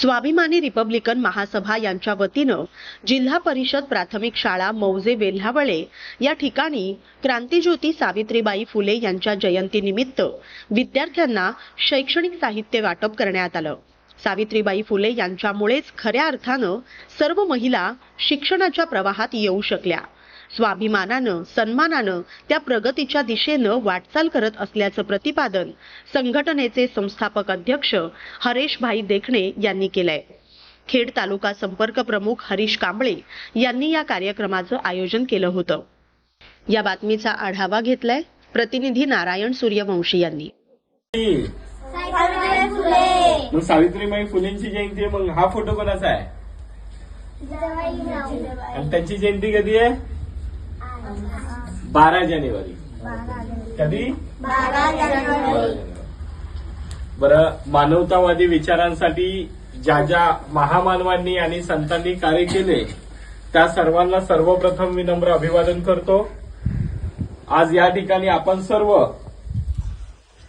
स्वाभिमानी रिपब्लिकन महासभा यांच्या वतीनं जिल्हा परिषद प्राथमिक शाळा मौजे वेल्हावळे या ठिकाणी क्रांतीज्योती सावित्रीबाई फुले यांच्या जयंतीनिमित्त विद्यार्थ्यांना शैक्षणिक साहित्य वाटप करण्यात आलं. सावित्रीबाई फुले यांच्यामुळेच खऱ्या अर्थानं सर्व महिला शिक्षणाच्या प्रवाहात येऊ शकल्या. स्वाभिमानानं सन्मानानं त्या प्रगतीच्या दिशेनं वाटचाल करत असल्याचं प्रतिपादन संघटनेचे संस्थापक अध्यक्ष हरेशभाई देखणे यांनी केलंय. खेड तालुका संपर्क प्रमुख हरीश कांबळे यांनी या कार्यक्रमाचं आयोजन केलं होतं. या बातमीचा आढावा घेतलाय प्रतिनिधी नारायण सूर्यवंशी यांनी. सावित्रीबाई फुले. मग सावित्रीबाई फुलेंची जयंती आहे मग हा फोटो कोणाचा आहे? आणि त्यांची जयंती कधी आहे? बारा जानेवारी. कधी? बारा जानेवारी. बरं मानवतावादी विचारांसाठी ज्या ज्या महामानवांनी आणि संतांनी कार्य केले त्या सर्वांना सर्वप्रथम मी नम्र अभिवादन करतो. आज या ठिकाणी आपण सर्व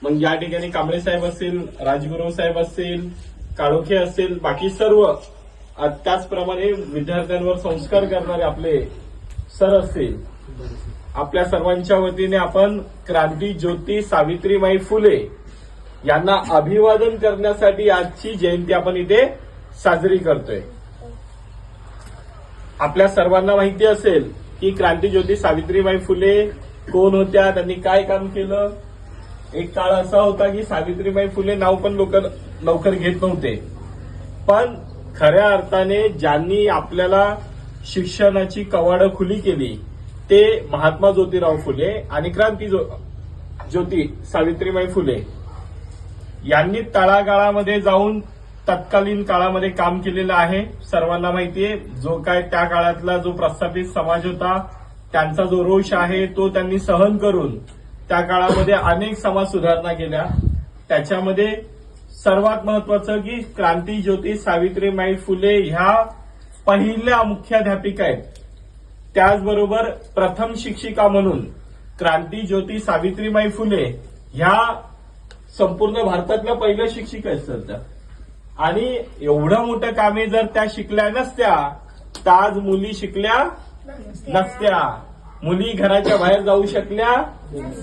मग या ठिकाणी कांबळे साहेब असतील राजगुरू साहेब असतील काळोखे असतील बाकी सर्व त्याचप्रमाणे विद्यार्थ्यांवर संस्कार करणारे आपले सर असतील. आपल्या सर्वांच्या वतीने आपण क्रांती ज्योती सावित्रीबाई फुले यांना अभिवादन करण्यासाठी आजची जयंती आपण इथे साजरी करतोय. आपल्या सर्वांना माहिती असेल की क्रांती ज्योती सावित्रीबाई फुले कोण होत्या त्यांनी काय काम केलं? एक काळ असा होता की सावित्रीबाई फुले नाव पण लोक लवकर घेत नव्हते. पण खऱ्या अर्थाने ज्यांनी आपल्याला शिक्षणाची कवाडं खुली केली ते महात्मा ज्योतिराव फुले आणि क्रांती ज्योती सावित्रीबाई फुले यांनी तळागाळामध्ये जाऊन तत्कालीन काळामध्ये काम केलेलं आहे. सर्वांना माहितीये जो काय त्या काळातला जो प्रस्थापित समाज होता त्यांचा जो रोष आहे तो त्यांनी सहन करून त्या काळामध्ये अनेक समाज सुधारणा केल्या. त्याच्यामध्ये सर्वात महत्वाचं की क्रांती ज्योती सावित्रीबाई फुले ह्या पहिल्या मुख्याध्यापिका आहेत. त्याचबरोबर प्रथम शिक्षिका म्हणून क्रांती ज्योती सावित्रीबाई फुले ह्या संपूर्ण भारतातल्या पहिल्या शिक्षिका आहेत सर त्या आणि एवढं मोठं कामे जर त्या शिकल्या नसत्या तर आज मुली शिकल्या नसत्या. मुली घराच्या बाहेर जाऊ शकल्या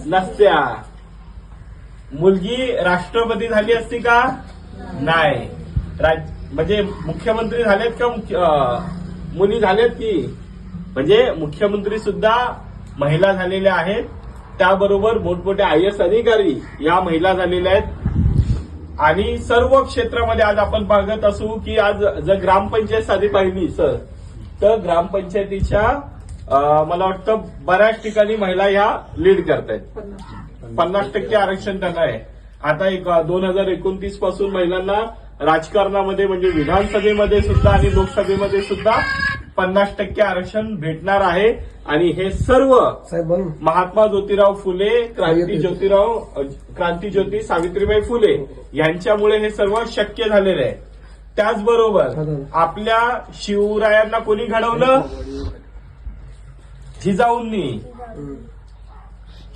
नसत्या. मुलगी राष्ट्रपती झाली असती का? नाही. राज- म्हणजे मुख्यमंत्री झालेत का मुख्य- मुली झालेत की? म्हणजे मुख्यमंत्री सुद्धा महिला झालेल्या आहेत. त्याबरोबर मोठमोठे आय एस अधिकारी या महिला झालेल्या आहेत. आणि सर्व क्षेत्रामध्ये आज आपण पाहत असू की आज जर ग्रामपंचायत साधी पाहिली सर तर ग्रामपंचायतीच्या मला वाटतं बऱ्याच ठिकाणी महिला ह्या लीड करतायत. पन्नास टक्के आरक्षण त्यांना आहे. आता एक दोन हजार एकोणतीसपासून महिलांना राजकारणामध्ये म्हणजे विधानसभेमध्ये सुद्धा आणि लोकसभेमध्ये सुद्धा पन्नास टक्के आरक्षण भेटणार आहे. आणि हे सर्व महात्मा ज्योतिराव फुले क्रांती ज्योतिराव क्रांती ज्योती सावित्रीबाई फुले यांच्यामुळे हे सर्व शक्य झालेलं आहे. त्याचबरोबर आपल्या शिवरायांना कोणी घडवलं? जिजाऊंनी.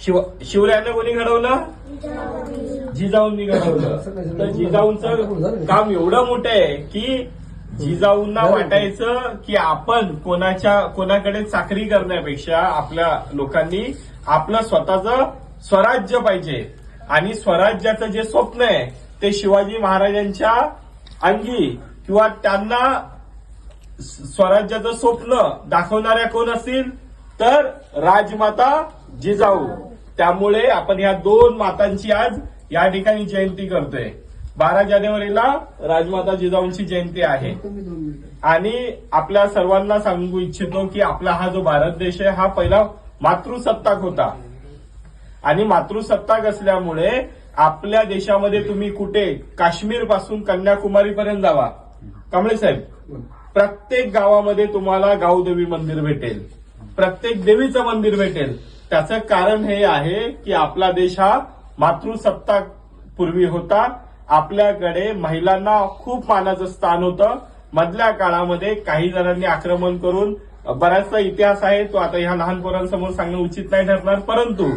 शिव शिवरायांना कोणी घडवलं? जिजाऊंनी घडवलं. तर जिजाऊंचं काम एवढं मोठं आहे की जिजाऊंना वाटायचं की आपण कोणाच्या कोणाकडे चाकरी करण्यापेक्षा आपल्या लोकांनी आपलं स्वतःचं स्वराज्य पाहिजे. आणि स्वराज्याचं जे स्वप्न आहे ते शिवाजी महाराजांच्या अंगी किंवा त्यांना स्वराज्याचं स्वप्न दाखवणाऱ्या कोण असतील? तर राजमाता जिजाऊ. त्यामुळे आपण या दोन मातांची आज या ठिकाणी जयंती करतोय. बारा जानेवारीला राजमाता जिजाऊंची जयंती आहे. आणि आपल्या सर्वांना सांगू इच्छितो की आपला हा जो भारत देश आहे हा पहिला मातृसत्ताक होता. आणि मातृसत्ताक असल्यामुळे आपल्या देशामध्ये तुम्ही कुठे? काश्मीरपासून कन्याकुमारी पर्यंत जावा. कमळे साहेब प्रत्येक गावामध्ये तुम्हाला गावदेवी मंदिर भेटेल. प्रत्येक देवीचं मंदिर भेटेल. त्याचं कारण हे आहे की आपला देश हा मातृसत्ताक पूर्वी होता. आपल्याकडे महिलांना खूप मानाचं स्थान होतं. मधल्या काळामध्ये काही जणांनी आक्रमण करून बराचसा इतिहास आहे तो आता ह्या लहान पोरांसमोर सांगणं उचित नाही ठरणार. परंतु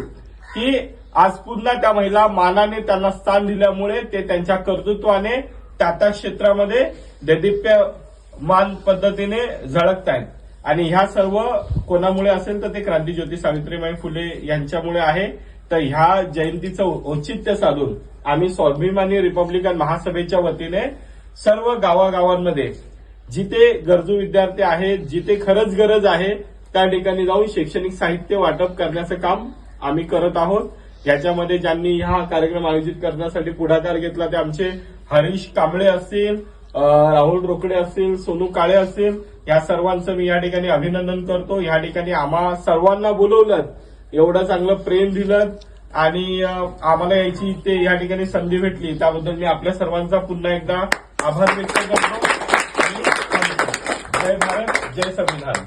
की आज पुन्हा त्या महिला मानाने त्यांना स्थान दिल्यामुळे ते त्यांच्या कर्तृत्वाने त्या त्या क्षेत्रामध्ये दैदिप्यमान पद्धतीने झळकत आहेत आणि ह्या सर्व कोणामुळे असेल तर ते क्रांतीज्योती सावित्रीबाई फुले यांच्यामुळे आहे. तर ह्या जयंतीचं औचित्य साधून आम्ही स्वाभिमानी रिपब्लिकन महासभेच्या वतीने सर्व गावागावांमध्ये जिथे गरजू विद्यार्थी आहेत जिथे खरंच गरज आहे त्या ठिकाणी जाऊन शैक्षणिक साहित्य वाटप करण्याचं काम आम्ही करत आहोत. याच्यामध्ये ज्यांनी हा कार्यक्रम आयोजित करण्यासाठी पुढाकार घेतला ते आमचे हरीश कांबळे असतील राहुल रोकडे असतील सोनू काळे असतील या सर्वांचं मी या ठिकाणी अभिनंदन करतो. या ठिकाणी आम्हा सर्वांना बोलवलं एवढं चांगलं प्रेम दिलं आणि आम्हाला यायची इथे या ठिकाणी संधी भेटली. त्याबद्दल मी आपल्या सर्वांचा पुन्हा एकदा आभार व्यक्त करतो. जय भारत जय संविधान.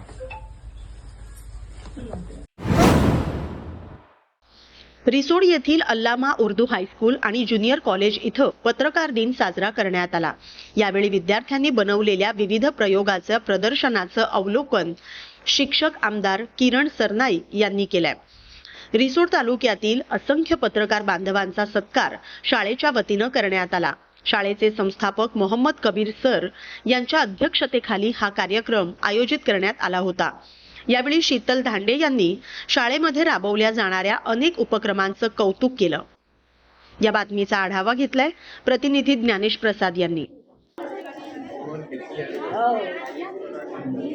रिसोड येथील अल्लामा उर्दू हायस्कूल आणि ज्युनियर कॉलेज इथं पत्रकार दिन साजरा करण्यात आला. यावेळी विद्यार्थ्यांनी बनवलेल्या विविध प्रयोगाचं प्रदर्शनाचं अवलोकन शिक्षक आमदार किरण सरनाई यांनी केलंय. रिसोड तालुक्यातील असंख्य पत्रकार बांधवांचा सत्कार शाळेच्या वतीनं करण्यात आला. शाळेचे संस्थापक मोहम्मद कबीर सर यांच्या अध्यक्षतेखाली हा कार्यक्रम आयोजित करण्यात आला होता. यावेळी शीतल धांडे यांनी शाळेमध्ये राबवल्या जाणाऱ्या अनेक उपक्रमांचं कौतुक केलं. या बातमीचा आढावा घेतलाय प्रतिनिधी ज्ञानेश प्रसाद यांनी. हो.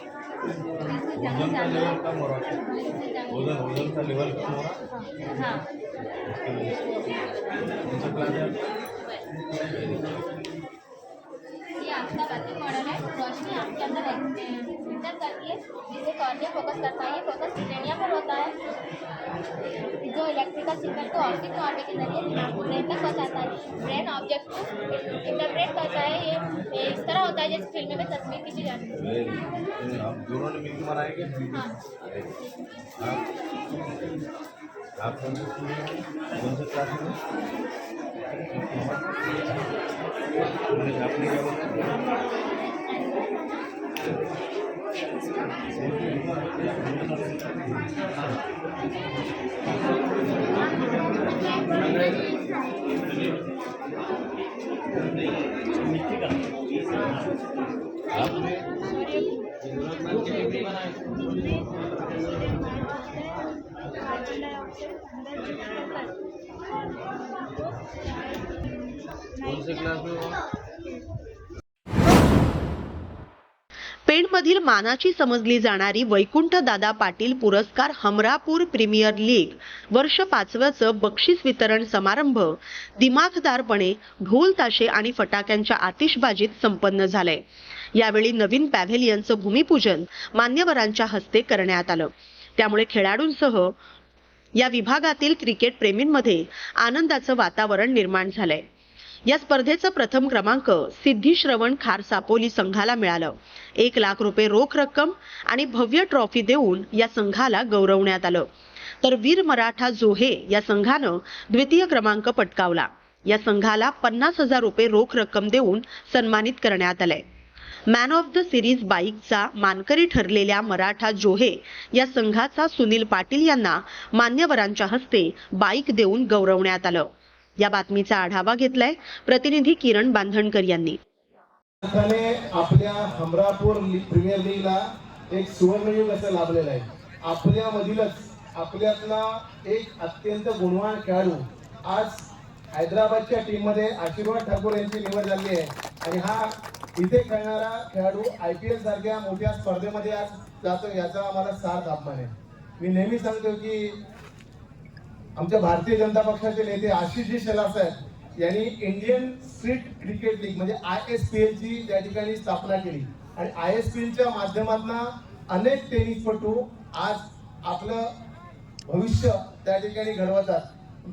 वजन वजन का लेवल कम हो रहा है हाँ उसके वजह से कौन सा क्लास है। आपका मॉडल है रोशनी आपके अंदर इंटर करती है जिसे कॉर्निया फोकस करता है ये फोकस रेनिया पर होता है। जो इलेक्ट्रिकल सिग्नल को ऑप्टिक नॉर्मे के ज़रिए ब्रेन तक पहुंचाता है। ब्रेन ऑब्जेक्ट को इंटरप्रेट करता है ये इस तरह होता है जैसे फ़िल्म में तस्वीर खींची जाती है। आप दोनों ने मिलकर बनाएँगे? हाँ। आप? कौन से क्लास में हैं? आपने आपने क्या बोला आपने कौन से क्लास में हो आप? पेणमधील मानाची समजली जाणारी वैकुंठ दादा पाटील पुरस्कार हमरापूर प्रीमियर लीग. वर्ष पाचव्याचं बक्षीस वितरण समारंभ. दिमाखदारपणे ढोल ताशे आणि फटाक्यांच्या आतिषबाजीत संपन्न झालंय यावेळी नवीन पॅव्हेलियनचं भूमिपूजन मान्यवरांच्या हस्ते करण्यात आलं. त्यामुळे खेळाडूंसह या विभागातील क्रिकेट प्रेमींमध्ये आनंदाचं वातावरण निर्माण झालंय. या स्पर्धेचं प्रथम क्रमांक सिद्धी श्रवण खार सापोली संघाला मिळालं. एक लाख रुपये रोख रक्कम आणि भव्य ट्रॉफी देऊन या संघाला गौरवण्यात आलं. तर वीर मराठा जोहे या संघानं द्वितीय क्रमांक पटकावला. या संघाला पन्नास हजार रुपये रोख रक्कम देऊन सन्मानित करण्यात आलंय. मॅन ऑफ द सिरीज बाईकचा मानकरी ठरलेल्या मराठा जोहे या संघाचा सुनील पाटील यांना मान्यवरांच्या हस्ते बाईक देऊन गौरवण्यात आलं. या बातमीचा आढावा घेतलाय प्रतिनिधी किरण बांधणकर यांनी. आपल्या हमरापूर प्रीमियर लीगला एक सुवर्णयुग असं लाभलेलं आहे. आपल्या मधीलच आपल्यातला एक अत्यंत गुणवान खेळाडू आज हैदराबादच्या टीममध्ये आशीर्वाद ठाकूर यांची निवड झाली आहे. आणि हा इथे खेळणारा खेळाडू आय पी एल सारख्या मोठ्या स्पर्धेमध्ये आज जातो याचा आम्हाला सार्थ अभिमान आहे. मी नेहमी सांगतो की आमच्या भारतीय जनता पक्षाचे नेते आशिषजी शेला साहेब यांनी इंडियन स्ट्रीट क्रिकेट लीग म्हणजे आय एस पी एल ची त्या ठिकाणी स्थापना केली. आणि आय एस पी एलच्या माध्यमातून अनेक टेनिसपटू आज आपलं भविष्य त्या ठिकाणी घडवतात.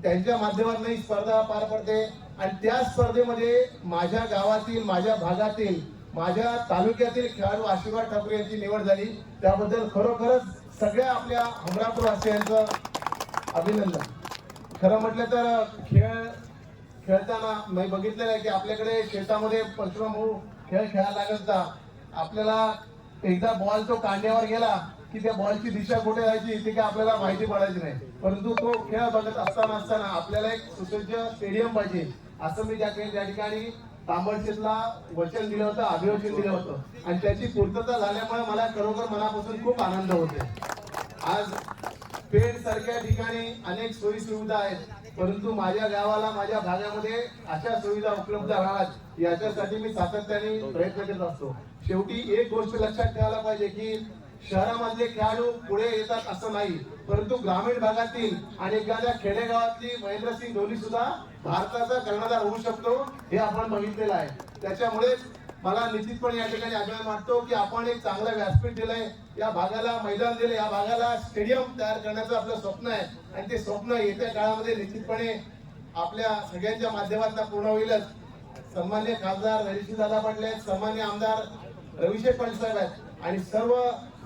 त्यांच्या माध्यमातून ही स्पर्धा पार पडते. आणि त्या स्पर्धेमध्ये माझ्या गावातील माझ्या भागातील माझ्या तालुक्यातील खेळाडू आशीर्वाद ठाकरे यांची निवड झाली. त्याबद्दल खरोखरच सगळ्या आपल्या हमरापूर वासियांचं अभिनंदन. खरं म्हटलं तर खेळ खेळताना मी बघितलेलं आहे की आपल्याकडे शेतामध्ये परशुराम भाऊ खेळ खेळायला लागत आपल्याला एकदा बॉल तो कांड्यावर गेला की त्या बॉलची दिशा कुठे जायची ती काय आपल्याला माहिती पडायची नाही. परंतु तो खेळ बघत असताना असताना आपल्याला एक सुसज्ज स्टेडियम पाहिजे. असं मी त्या त्या ठिकाणी तांबडशेतला वचन दिलं होतं अभिवचन दिलं होतं. आणि त्याची पूर्तता झाल्यामुळे मला खरोखर मनापासून खूप आनंद होते आज पेड सारख्या ठिकाणी अनेक सोयी सुविधा आहेत. परंतु माझ्या गावाला माझ्या भागामध्ये अशा सुविधा उपलब्ध व्हाव्यात याच्यासाठी मी सातत्याने प्रयत्न करत असतो. शेवटी एक गोष्ट लक्षात ठेवायला पाहिजे की शहरामधले खेळाडू पुढे येतात असं नाही परंतु ग्रामीण भागातील आणि एखाद्या खेडेगावातली महेंद्रसिंग धोनी सुद्धा भारताचा कर्णधार होऊ शकतो हे आपण बघितलेलं आहे. त्याच्यामुळे मला निश्चितपणे या ठिकाणी अभिमान वाटतो की आपण एक चांगलं व्यासपीठ दिलंय. या भागाला मैदान दिले या भागाला स्टेडियम तयार करण्याचं आपलं स्वप्न आहे. आणि ते स्वप्न येत्या काळामध्ये निश्चितपणे आपल्या सगळ्यांच्या माध्यमातून पूर्ण होईलच. सन्मान्य खासदार हरिशी दादा पाटील आहेत सन्मान्य आमदार रविशे पाटील साहेब आहेत. आणि सर्व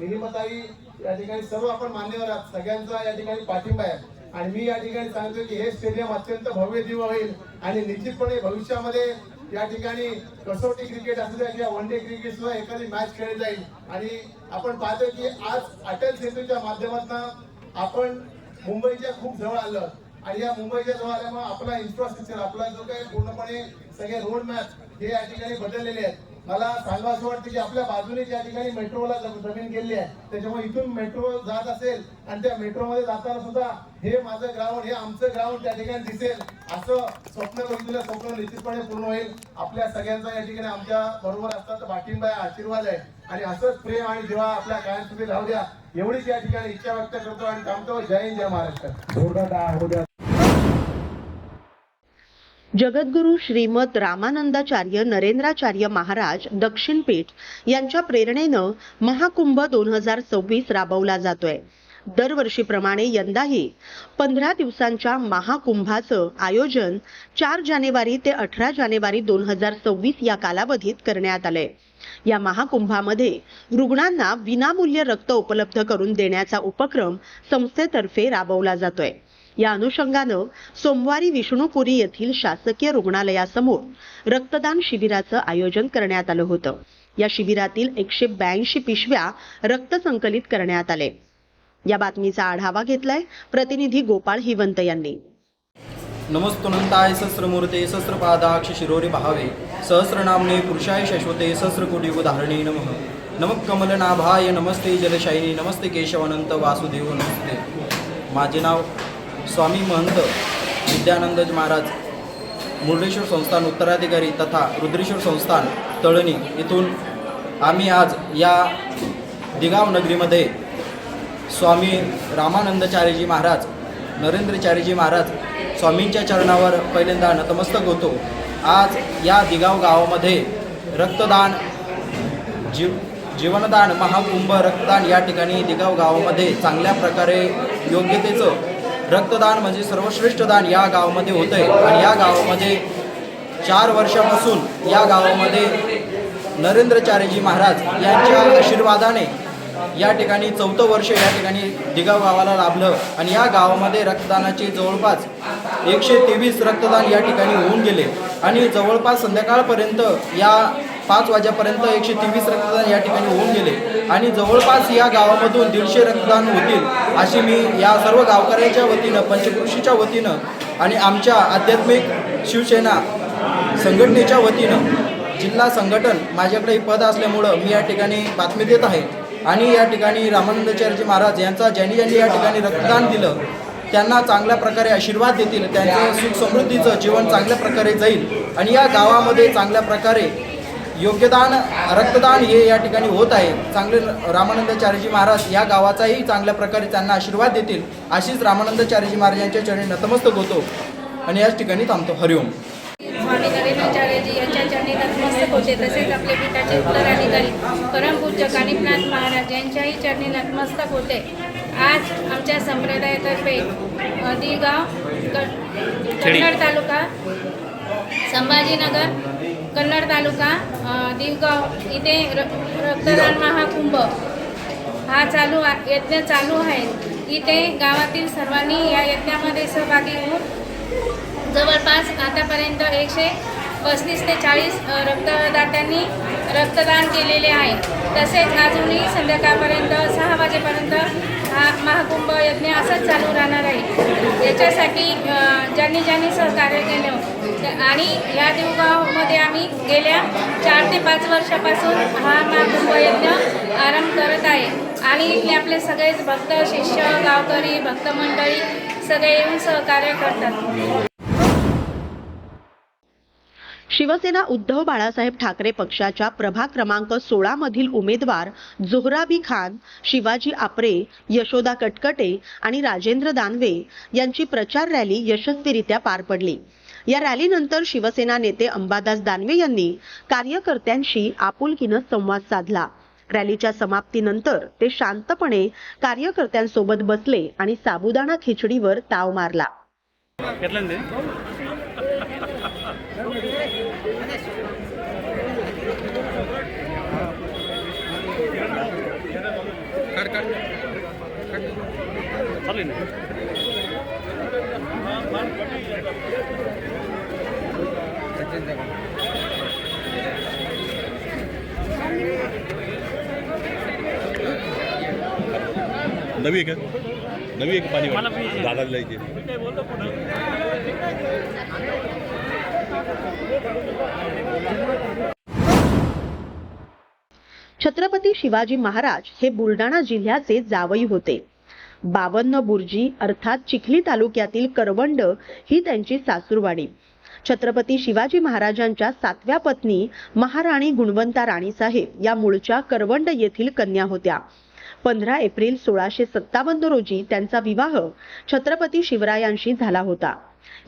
निलिमताई या ठिकाणी सर्व आपण मान्यवर आहात. सगळ्यांचा या ठिकाणी पाठिंबा आहे. आणि मी या ठिकाणी सांगतो की हे स्टेडियम अत्यंत भव्य दिव्य होईल आणि निश्चितपणे भविष्यामध्ये या ठिकाणी कसोटी क्रिकेट असू द्या किंवा वन डे क्रिकेट सुद्धा एखादी मॅच खेळली जाईल. आणि आपण पाहतो की आज अटल सेतूच्या माध्यमातून आपण मुंबईच्या खूप जवळ आलं आणि या मुंबईच्या जवळ आल्यामुळे आपला इन्फ्रास्ट्रक्चर आपला जो काही पूर्णपणे सगळे रोड मॅप हे या ठिकाणी बदललेले आहेत. मला सांगा असं वाटतं की आपल्या बाजूने ज्या ठिकाणी मेट्रोला जमीन गेलेली आहे त्याच्यामुळे इथून मेट्रो जात असेल आणि त्या मेट्रोमध्ये जाताना सुद्धा हे माझं ग्राउंड हे आमचं ग्राउंड त्या ठिकाणी दिसेल. असं स्वप्न बघितलेलं स्वप्न निश्चितपणे पूर्ण होईल. आपल्या सगळ्यांचा या ठिकाणी आमच्या बरोबर असतात. पाठिंबा आहे आशीर्वाद आहे. आणि असंच प्रेम आणि जेव्हा आपल्या कायमस्वरूपी राहू द्या. एवढीच या ठिकाणी इच्छा व्यक्त करतो आणि थांबतो. जय हिंद जय महाराष्ट्र. जगद्गुरु श्रीमद रामानंदाचार्य नरेंद्राचार्य महाराज दक्षिण पीठ यांच्या प्रेरणेनं महाकुंभ दोन हजार सव्वीस राबवला जातोय. दरवर्षीप्रमाणे यंदाही पंधरा दिवसांच्या महाकुंभाचं आयोजन चार जानेवारी ते अठरा जानेवारी दोन हजार सव्वीस या कालावधीत करण्यात आलंय. या महाकुंभामध्ये रुग्णांना विनामूल्य रक्त उपलब्ध करून देण्याचा उपक्रम संस्थेतर्फे राबवला जातोय. या अनुषंगानं सोमवारी विष्णुपुरी येथील शासकीय रुग्णालयासमोर रक्तदान शिबिराचं आयोजन करण्यात आलं होतं. या शिबिरातील एकशे ब्याऐंशी पिशव्या रक्त संकलित करण्यात आले. या बातमीचा आढावा घेतलाय प्रतिनिधी गोपाळ हिवंत यांनी. नमस्तुनंताय सहस्रमूर्ते सहस्रपादाक्ष शिरोरे भावे सहस्रनामने पुरुषाय शश्वते सहस्रकोटी उदाहरणे नमः. नमः कमलनाभाय नमस्ते जलशायिनी नमस्ते केशवानंत वासुदेव नमस्ते. माझे नाव स्वामी महंत विद्यानंद महाराज मुर्डेश्वर संस्थान उत्तराधिकारी तथा रुद्रेश्वर संस्थान तळणी इथून आम्ही आज या दिगाव नगरीमध्ये स्वामी रामानंदचार्यजी महाराज नरेंद्रचार्यजी महाराज स्वामींच्या चरणावर पहिल्यांदा नतमस्तक होतो. आज या दिगाव गावामध्ये रक्तदान जीव जीवनदान महाकुंभ रक्तदान या ठिकाणी दिगाव गावामध्ये चांगल्या प्रकारे योग्यतेचं रक्तदान म्हणजे सर्वश्रेष्ठ दान या गावामध्ये होतं आहे आणि या गावामध्ये चार वर्षापासून या गावामध्ये नरेंद्रचार्यजी महाराज यांच्या आशीर्वादाने या ठिकाणी चौथं वर्ष या ठिकाणी दिगाव गावाला लाभलं. आणि या गावामध्ये रक्तदानाचे जवळपास एकशे तेवीस रक्तदान या ठिकाणी होऊन गेले. आणि जवळपास संध्याकाळपर्यंत या पाच वाजेपर्यंत एकशे तेवीस रक्तदान या ठिकाणी होऊन गेले. आणि जवळपास या गावामधून दीडशे रक्तदान होतील अशी मी या सर्व गावकऱ्यांच्या वतीनं पंचकृषीच्या वतीनं आणि आमच्या आध्यात्मिक शिवसेना संघटनेच्या वतीनं जिल्हा संघटन माझ्याकडे पद असल्यामुळं मी या ठिकाणी बातमी देत आहे. आणि या ठिकाणी रामानंदाचार्यजी महाराज यांचा ज्यांनी ज्यांनी या ठिकाणी रक्तदान दिलं त्यांना चांगल्या प्रकारे आशीर्वाद देतील त्यांचं सुख समृद्धीचं जीवन चांगल्या प्रकारे जाईल. आणि या गावामध्ये चांगल्या प्रकारे योग्यदान रक्तदान हे या ठिकाणी होत आहे. चांगले रामानंदाचार्यजी महाराज या गावाचाही चांगल्या प्रकारे त्यांना आशीर्वाद देतील अशीच रामानंदाचार्यजी महाराज यांच्या चरणी नतमस्तक होतो. आणि याच ठिकाणी थांबतो. हरिओम स्वामी नरेंद्राचार्यजी यांच्या चरणी नतमस्तक होते. तसेच आपले पीठाचे उत्तराधिकारी परमपूज्य कानिपनाथ महाराज यांच्याही चरणी नतमस्तक होते. आज आमच्या संप्रदायातर्फे दिगाव क- कन्नड तालुका संभाजीनगर कन्नड तालुका दिवगाव इथे र रक्तदान महाकुंभ. हा चालू यज्ञ चालू आहे. इथे गावातील सर्वांनी या यज्ञामध्ये सहभागी होऊन जवळपास आतापर्यंत एकशे पस्तीस ते चाळीस रक्तदात्यांनी रक्तदान केलेले आहे. तसेच अजूनही संध्याकाळपर्यंत सहा वाजेपर्यंत हा महाकुंभ यज्ञ असंच चालू राहणार आहे. याच्यासाठी ज्यांनी ज्यांनी सहकार्य केलं आणि या देवगावमध्ये आम्ही गेल्या चार ते पाच वर्षापासून हा महाकुंभ यज्ञ आरंभ करत आहे. आणि इथले आपले सगळेच भक्त शिष्य गावकरी भक्त मंडळी सगळे येऊन सहकार्य करतात. शिवसेना उद्धव बाळासाहेब ठाकरे पक्षाच्या प्रभाग क्रमांक सोळा मधील उमेदवार जोहराबी खान शिवाजी आपरे यशोदा कटकटे आणि राजेंद्र दानवे यांची प्रचार रॅली यशस्वीरित्या पार पडली. या रॅलीनंतर शिवसेना नेते अंबादास दानवे यांनी कार्यकर्त्यांशी आपुलकीनं संवाद साधला. रॅलीच्या समाप्तीनंतर ते शांतपणे कार्यकर्त्यांसोबत बसले आणि साबुदाणा खिचडीवर ताव मारला. नवी एक नवी एक पाणी दादाला इथे छत्रपती शिवाजी महाराज हे बुलढाणा जिल्ह्याचे जावई होते. बावन्न बुर्जी अर्थात चिखली तालुक्यातील करवंड ही त्यांची सासूरवाडी. छत्रपती शिवाजी महाराजांच्या सातव्या पत्नी महाराणी गुणवंता राणीसाहेब या मूळच्या करवंड येथील कन्या होत्या. पंधरा एप्रिल सोळाशे सत्तावन्न रोजी त्यांचा विवाह छत्रपती शिवरायांशी झाला होता.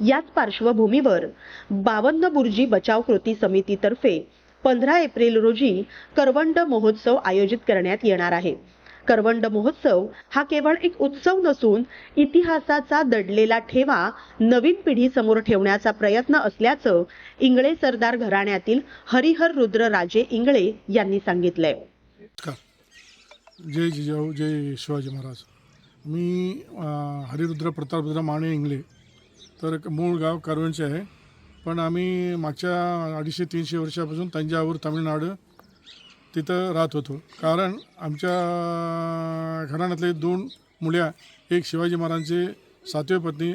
याच पार्श्वभूमीवर बावन्न बुर्जी बचाव कृती समितीतर्फे पंधरा एप्रिल रोजी करवंड महोत्सव आयोजित करण्यात येणार आहे. करवंड महोत्सव हा केवळ एक उत्सव नसून इतिहासाचा दडलेला ठेवा नवीन पिढी समोर ठेवण्याचा प्रयत्न असल्याचं इंगळे सरदार घराण्यातील हरिहर रुद्र राजे इंगळे यांनी सांगितलंय. जय जिजाऊ जय शिवाजी महाराज. मी हरिरुद्र प्रतापरुद्र माने इंगले तर मूळ गाव करवणचे आहे. पण आम्ही मागच्या अडीचशे तीनशे वर्षापासून तंजावूर तामिळनाडू तिथं राहत होतो. कारण आमच्या घराण्यातले दोन मुल्या एक शिवाजी महाराजांचे सातवे पत्नी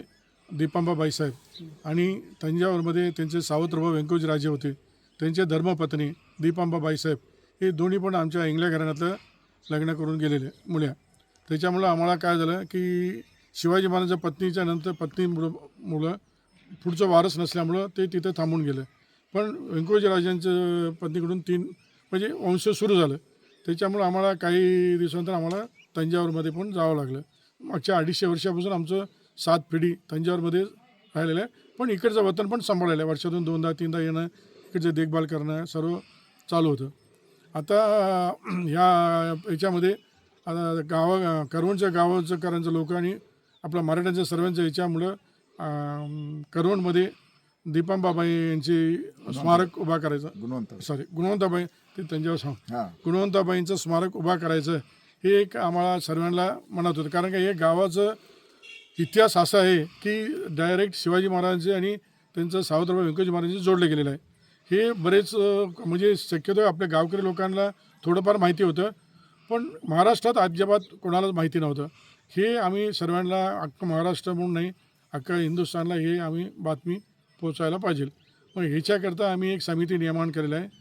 दीपांबाबाई साहेब आणि तंजावरमध्ये त्यांचे सावत्रभाऊ व्यंकोजी राजे होते. त्यांचे धर्मपत्नी दीपांबाबाई साहेब हे दोन्ही पण आमच्या इंगल्या घराण्यातलं लग्न करून गेलेले मुल्या. त्याच्यामुळं आम्हाला काय झालं की शिवाजी महाराजांच्या पत्नीच्या नंतर पत्नी मुलं मुलं पुढचं वारस नसल्यामुळं ते तिथं थांबून गेलं. पण व्यंकोजी राजांचं पत्नीकडून तीन म्हणजे वंश सुरू झालं. त्याच्यामुळं आम्हाला काही दिवसानंतर आम्हाला तंजावरमध्ये पण जावं लागलं. मागच्या अडीचशे वर्षापासून आमचं सात पिढी तंजावरमध्ये राहिलेलं आहे. पण इकडचं वतन पण सांभाळलेलं आहे. वर्षातून दोनदा तीनदा येणं इकडचं देखभाल करणं सर्व चालू होतं. आता ह्या याच्यामध्ये आता गावा करवणच्या गावाचं करांचं लोक आणि आपल्या मराठ्यांच्या सर्वांच्या याच्यामुळं करवणमध्ये दीपांबाबाई यांची स्मारक उभा करायचं. गुणवंत. सॉरी गुणवंताबाई ते त्यांच्यावर सांग. हां. गुणवंताबाईंचं स्मारक उभा करायचं हे एक आम्हाला सर्वांना म्हणत होतं. कारण का हे गावाचं इतिहास असा आहे की डायरेक्ट शिवाजी महाराजांचे आणि त्यांचं सावत्रबाई व्यंकोजी महाराजांचे जोडले गेलेलं आहे. हे बरेच अं, म्हणजे शक्यतो आपल्या गावकरी लोकांना थोडंफार माहिती होतं पण महाराष्ट्रात अजिबात कोणालाच माहिती नव्हतं. हे आम्ही सर्वांना अख्खं महाराष्ट्र म्हणून नाही अख्खा हिंदुस्थानला हे आम्ही बातमी पोचायला पाहिजे. मग ह्याच्याकरता आम्ही एक समिती निर्माण केलेलं आहे.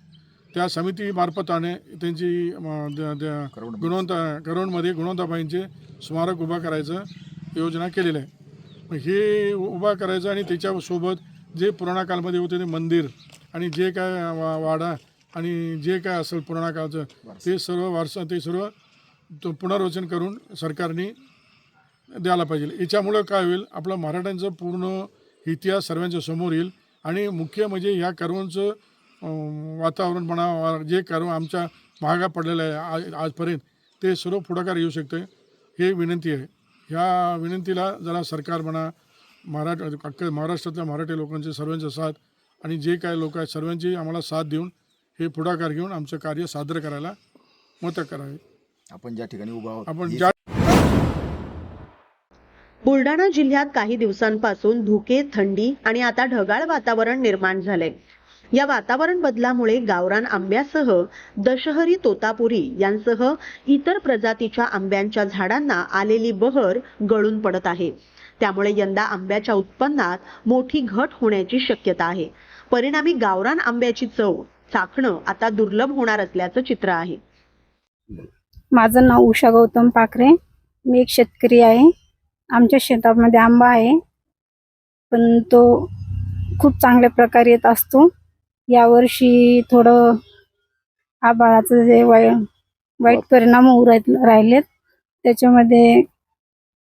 त्या समितीमार्फताने त्यांची म, द- गुणवंत करोडमध्ये गुणवंताबाईंचे स्मारक उभा करायचं योजना केलेलं आहे. मग हे उभा करायचं आणि त्याच्यासोबत जे पुराणा काळमध्ये होते ते मंदिर आणि जे काय वा वाडा आणि जे काय असेल पुराणा काळचं ते सर्व वारसा ते सर्व तो पुनर्वचन करून सरकारने द्यायला पाहिजे. याच्यामुळं काय होईल आपलं मराठ्यांचं पूर्ण इतिहास सर्वांच्या समोर येईल आणि मुख्य म्हणजे ह्या कर्वांचं वातावरण म्हणा जे कर्व आमच्या महागा पडलेलं आहे आज आजपर्यंत ते सर्व पुढाकार येऊ शकते हे विनंती आहे. ह्या विनंतीला जरा सरकार म्हणा मराठ अख्ख्या महाराष्ट्रातल्या मराठी लोकांचे सर्वांचा साथ आणि जे काय लोक आहेत सर्वांची आम्हाला साथ देऊन हे पुढाकार घेऊन आमचं कार्य सादर करायला मदत करावे. आपण ज्या ठिकाणी उभा आहोत आपण हे ज्या बुलढाणा जिल्ह्यात काही दिवसांपासून धुके थंडी आणि आता ढगाळ वातावरण निर्माण झालंय. या वातावरण बदलामुळे गावरान आंब्यासह दशहरी तोतापुरी यांसह इतर प्रजातीच्या आंब्यांच्या झाडांना आलेली बहर गळून पडत आहे. त्यामुळे यंदा आंब्याच्या उत्पन्नात मोठी घट होण्याची शक्यता आहे. परिणामी गावरान आंब्याची चव चाखणं आता दुर्लभ होणार असल्याचं चित्र आहे. माझं नाव उषा गौतम पाखरे. मी एक शेतकरी आहे. आमच्या शेतामध्ये आंबा आहे. पण तो खूप चांगल्या प्रकारे येत असतो. यावर्षी थोडं आबाळाचं जे वाय वाईट परिणाम होऊ राहित- राहिलेत त्याच्यामध्ये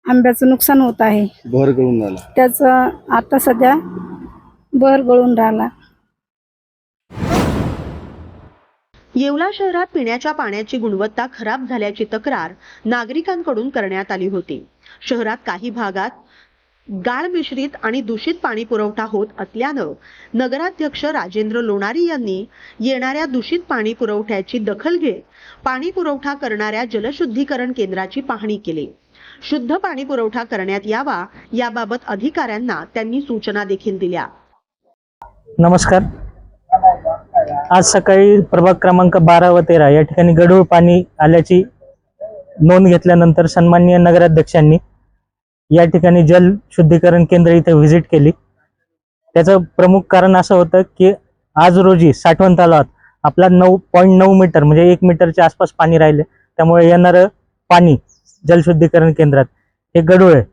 आंब्याचं नुकसान होत आहे. भर करून झाला त्याचं आता सध्या बहर गळून राहिला. येवला शहरात पिण्याच्या पाण्याची गुणवत्ता खराब झाल्याची तक्रार नागरिकांकडून करण्यात आली होती. शहरात काही भागात गाळ मिश्रित आणि दूषित पाणी पुरवठा होत असल्यानं नगराध्यक्ष राजेंद्र लोणारी यांनी येणाऱ्या दूषित पाणी पुरवठ्याची दखल घेत पाणी पुरवठा करणाऱ्या जलशुद्धीकरण केंद्राची पाहणी केली. शुद्ध पाणी पुरवठा करण्यात यावा याबाबत अधिकाऱ्यांना त्यांनी सूचना देखील दिल्या. नमस्कार. आज सकाळी प्रभाग क्रमांक बारा व तेरा या ठिकाणी गढूळ पाणी आल्याची नोंद घेतल्यानंतर सन्माननीय नगराध्यक्षांनी या ठिकाणी जल शुद्धीकरण केंद्र इथे व्हिजिट केली. त्याचं प्रमुख कारण असं होतं की आज रोजी साठवण तलावात आपला नऊ पॉईंट नऊ मीटर म्हणजे एक मीटरच्या आसपास पाणी राहिले. त्यामुळे येणारं पाणी जलशुद्धीकरण केंद्रात हे गडूळ आहे.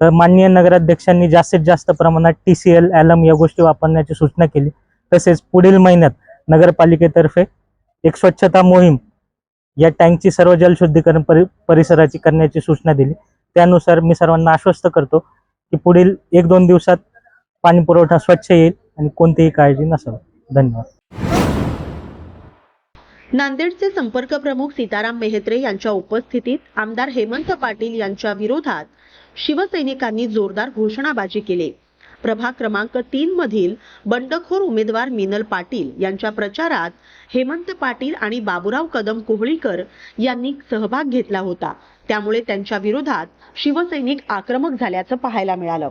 तर माननीय नगराध्यक्षांनी जास्तीत जास्त प्रमाणात टी सी एल ॲलम या गोष्टी वापरण्याची सूचना केली. तसेच पुढील महिन्यात नगरपालिकेतर्फे एक स्वच्छता मोहीम या टँकची सर्व जलशुद्धीकरण परि परिसराची करण्याची सूचना दिली. त्यानुसार मी सर्वांना आश्वस्त करतो की पुढील एक दोन दिवसात पाणी पुरवठा स्वच्छ येईल आणि कोणतीही काळजी नसेल धन्यवाद. नांदेडचे संपर्क प्रमुख सीताराम मेहत्रे यांच्या उपस्थितीत आमदार हेमंत पाटील यांच्या विरोधात शिवसैनिकांनी जोरदार घोषणाबाजी केली. प्रभाग क्रमांक तीन मधील बंडखोर उमेदवार मिनल पाटील यांच्या प्रचारात हेमंत पाटील आणि बाबुराव कदम कोहळीकर यांनी सहभाग घेतला होता. त्यामुळे त्यांच्या विरोधात शिवसैनिक आक्रमक झाल्याचं पाहायला मिळालं.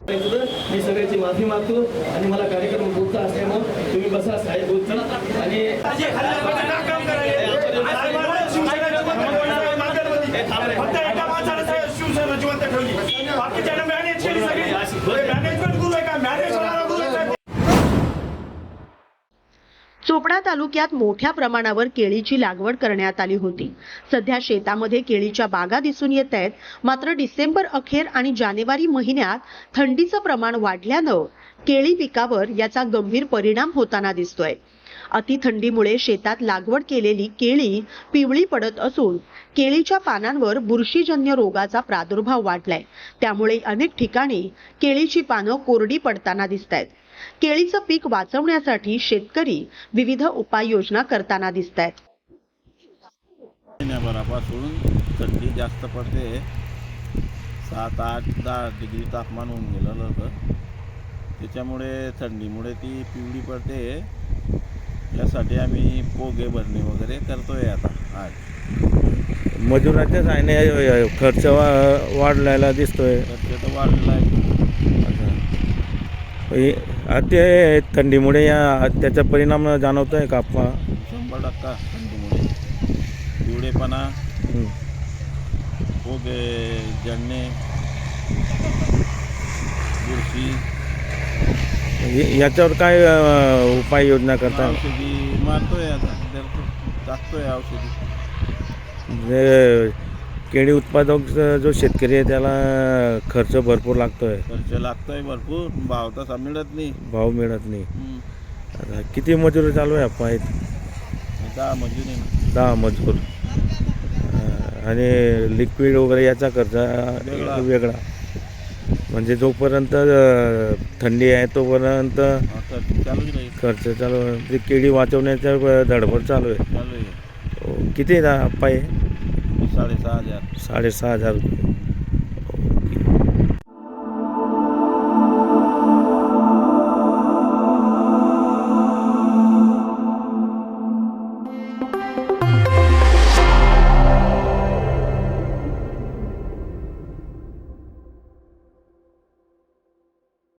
मी सगळ्याची माफी मागतो आणि मला कार्यक्रम बोलता असल्यामुळे तुम्ही बसा साहेब बोलतील आणि चोपडा तालुक्यात मोठ्या प्रमाणावर केळीची लागवड करण्यात आली होती. सध्या शेतामध्ये केळीच्या बागा दिसून येत आहेत. मात्र डिसेंबर अखेर आणि जानेवारी महिन्यात थंडीचं प्रमाण वाढल्यानं केळी पिकावर याचा गंभीर परिणाम होताना दिसतोय. अतिथंडीमुळे शेतात लागवड केलेली केळी पिवळी पडत असून केळीच्या पानांवर बुरशीजन्य रोगाचा प्रादुर्भाव वाढलाय. त्यामुळे अनेक ठिकाणी केळीची पानं कोरडी पडताना दिसत आहेत. केळीचं पीक वाचवण्यासाठी शेतकरी विविध उपाययोजना करताना दिसत आहेत महिन्याभरापासून थंडी जास्त पडते. सात आठ दहा डिग्री तापमान होऊन गेलेलं होतं त्याच्यामुळे थंडीमुळे ती पिवळी पडते. यासाठी आम्ही पोगे भरणे वगैरे करतोय आता आज. मजुराच्या सायने खर्च वा वाढलेला दिसतोय. खर्च तर वाढलेला आहे ते थंडीमुळे या त्याचा परिणाम जाणवतोय का आपला शंभर टक्का थंडीमुळे. पिवळेपणा पोगे जळणे बुरशी. याच्यावर काय अं, उपाययोजना करता? औषधी मारतोय आता. देतो टाकतोय औषधी. केळी उत्पादक जो शेतकरी आहे त्याला खर्च भरपूर लागतोय. खर्च लागतोय भरपूर भाव तसा मिळत नाही. भाव मिळत नाही. हम्म. आता किती मजूर चालू आहे आपण आहेत दहा मजुरी दहा मजूर. अं, आणि लिक्विड वगैरे याचा खर्च वेगळा. वेगळा. म्हणजे जोपर्यंत अं, थंडी आहे तोपर्यंत खर्च चालूच राहील. खर्च चालू आहे. म्हणजे केळी वाचवण्याचा धडपड चालू आहे. चालू आहे. हो, किती दा- पाय साडेसहा हजार। साडेसहा हजार। रुपये